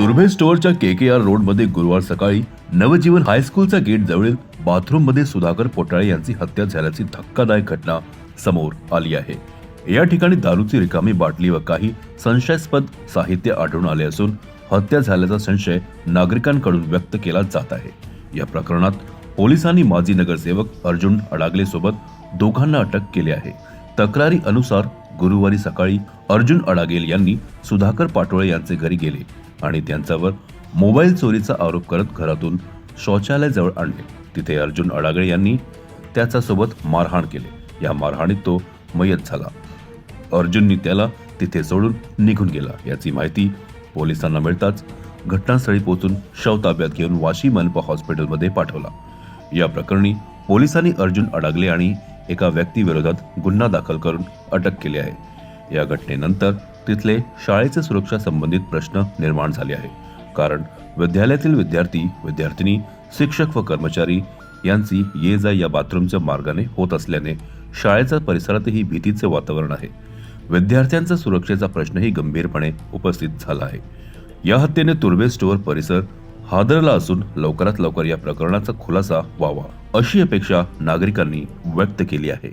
दुर्भे स्टोअरच्या के के R रोडमध्ये गुरुवार सकाळी नवजीवन हायस्कूलचा gate जवळील बाथरूममध्ये सुधाकर पोटाळे यांची हत्या झाल्याची धक्कादायक घटना समोर आली आहे. या ठिकाणी दारूची रिकामी बाटली व काही संशयास्पद साहित्य आढळून आले असून हत्या झाल्याचा संशय नागरिकांकडून व्यक्त केला जात आहे. या प्रकरणात पोलिसांनी माजी नगरसेवक अर्जुन अडागले सोबत दोघांना अटक केली आहे. तक्रारी अनुसार गुरुवारी सकाळी अर्जुन अडागेल यांनी सुधाकर पाटोळे यांचे घरी गेले. आणि त्यांच्यावर मोबाईल चोरीचा आरोप करत घरातून शौचालयाजवळ आणले. तिथे अर्जुन अडागळे यांनी त्याच्यासोबत मारहाण केले. या मारहाणीत तो मयत झाला. अर्जुननी त्याला तिथे सोडून निघून गेला. याची माहिती पोलिसांना मिळताच घटनास्थळी पोहोचून शव ताब्यात घेऊन वाशी मनपा हॉस्पिटलमध्ये पाठवला. या प्रकरणी पोलिसांनी अर्जुन अडागले आणि एका व्यक्तीविरोधात गुन्हा दाखल करून अटक केली आहे. या घटनेनंतर तिथले शाळेचे सुरक्षा संबंधित प्रश्न निर्माण झाले आहे कारण विद्यालयातील विद्यार्थी विद्यार्थिनी शिक्षक व कर्मचारी यांची ये जा या बाथरूमच्या मार्गाने होत असल्याने शाळेच्या परिसरातही भीतीचे वातावरण आहे. विद्यार्थ्यांचा सुरक्षेचा प्रश्नही गंभीरपणे उपस्थित झाला आहे. या हत्येने तुर्बे स्टोअर परिसर हादरला असून लवकरात लवकर या प्रकरणाचा खुलासा व्हावा अशी अपेक्षा नागरिकांनी व्यक्त केली आहे.